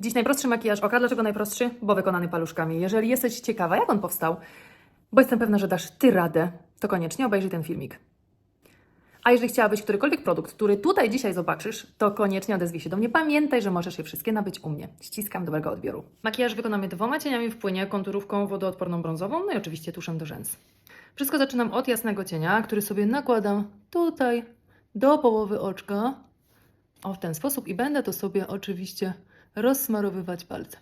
Dziś najprostszy makijaż oka. Dlaczego najprostszy? Bo wykonany paluszkami. Jeżeli jesteś ciekawa, jak on powstał, bo jestem pewna, że dasz Ty radę, to koniecznie obejrzyj ten filmik. A jeżeli chciałabyś którykolwiek produkt, który tutaj dzisiaj zobaczysz, to koniecznie odezwij się do mnie. Pamiętaj, że możesz je wszystkie nabyć u mnie. Ściskam dobrego odbioru. Makijaż wykonamy dwoma cieniami w płynie, konturówką wodoodporną brązową, no i oczywiście tuszem do rzęs. Wszystko zaczynam od jasnego cienia, który sobie nakładam tutaj do połowy oczka. O, w ten sposób i będę to sobie oczywiście rozsmarowywać palcem.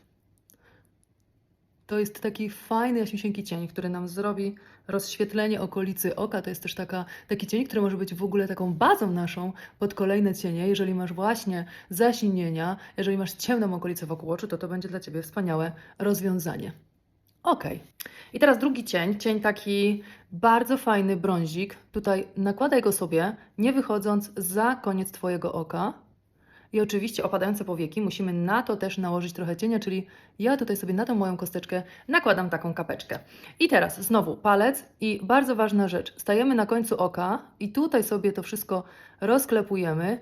To jest taki fajny, jaśniusieńki cień, który nam zrobi rozświetlenie okolicy oka. To jest też taka, taki cień, który może być w ogóle taką bazą naszą pod kolejne cienie. Jeżeli masz właśnie zasinienia, jeżeli masz ciemną okolicę wokół oczu, to to będzie dla Ciebie wspaniałe rozwiązanie. Ok. I teraz drugi cień, cień taki bardzo fajny brązik. Tutaj nakładaj go sobie, nie wychodząc za koniec Twojego oka. I oczywiście opadające powieki musimy na to też nałożyć trochę cienia, czyli ja tutaj sobie na tą moją kosteczkę nakładam taką kapeczkę. I teraz znowu palec i bardzo ważna rzecz. Stajemy na końcu oka i tutaj sobie to wszystko rozklepujemy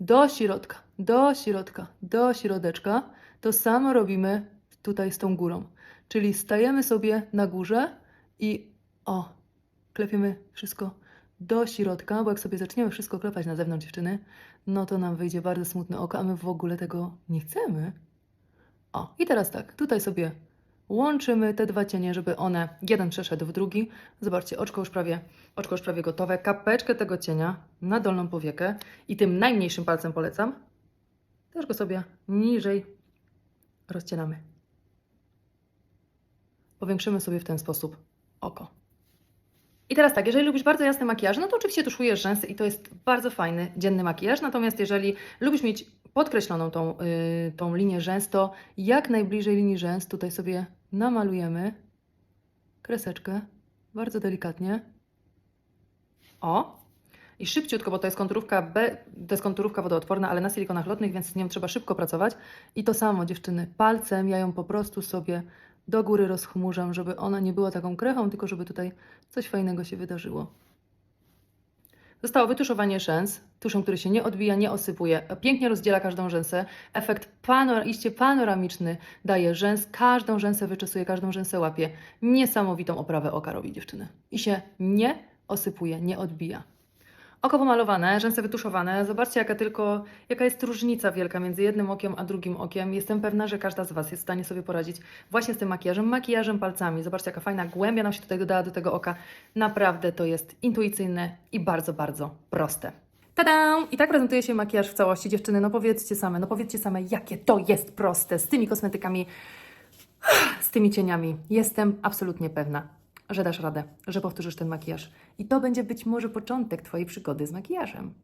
do środka, do środka, do środeczka. To samo robimy tutaj z tą górą. Czyli stajemy sobie na górze i o, klepiemy wszystko do środka, bo jak sobie zaczniemy wszystko klepać na zewnątrz dziewczyny, no to nam wyjdzie bardzo smutne oko, a my w ogóle tego nie chcemy. O, i teraz tak, tutaj sobie łączymy te dwa cienie, żeby one, jeden przeszedł w drugi. Zobaczcie, oczko już prawie, oczko już prawie gotowe. Kapeczkę tego cienia na dolną powiekę i tym najmniejszym palcem polecam. Też go sobie niżej rozcienamy. Powiększymy sobie w ten sposób oko. I teraz tak, jeżeli lubisz bardzo jasny makijaż, no to oczywiście tuszujesz rzęsy i to jest bardzo fajny, dzienny makijaż. Natomiast jeżeli lubisz mieć podkreśloną tą, yy, tą linię rzęs, to jak najbliżej linii rzęs tutaj sobie namalujemy kreseczkę, bardzo delikatnie. O! I szybciutko, bo to jest konturówka B, to jest konturówka wodoodporna, ale na silikonach lotnych, więc z nią trzeba szybko pracować. I to samo, dziewczyny, palcem ja ją po prostu sobie do góry rozchmurzam, żeby ona nie była taką krechą, tylko żeby tutaj coś fajnego się wydarzyło. Zostało wytuszowanie rzęs, tuszem, który się nie odbija, nie osypuje, pięknie rozdziela każdą rzęsę. Efekt panor, iście panoramiczny daje rzęs, każdą rzęsę wyczesuje, każdą rzęsę łapie. Niesamowitą oprawę oka robi dziewczyny. I się nie osypuje, nie odbija. Oko pomalowane, rzęsy wytuszowane. Zobaczcie, jaka tylko, jaka jest różnica wielka między jednym okiem a drugim okiem. Jestem pewna, że każda z Was jest w stanie sobie poradzić właśnie z tym makijażem, makijażem palcami. Zobaczcie, jaka fajna głębia nam się tutaj dodała do tego oka. Naprawdę to jest intuicyjne i bardzo, bardzo proste. Tada! I tak prezentuje się makijaż w całości, dziewczyny. No powiedzcie same, no powiedzcie same, jakie to jest proste z tymi kosmetykami, z tymi cieniami. Jestem absolutnie pewna, że dasz radę, że powtórzysz ten makijaż. I to będzie być może początek Twojej przygody z makijażem.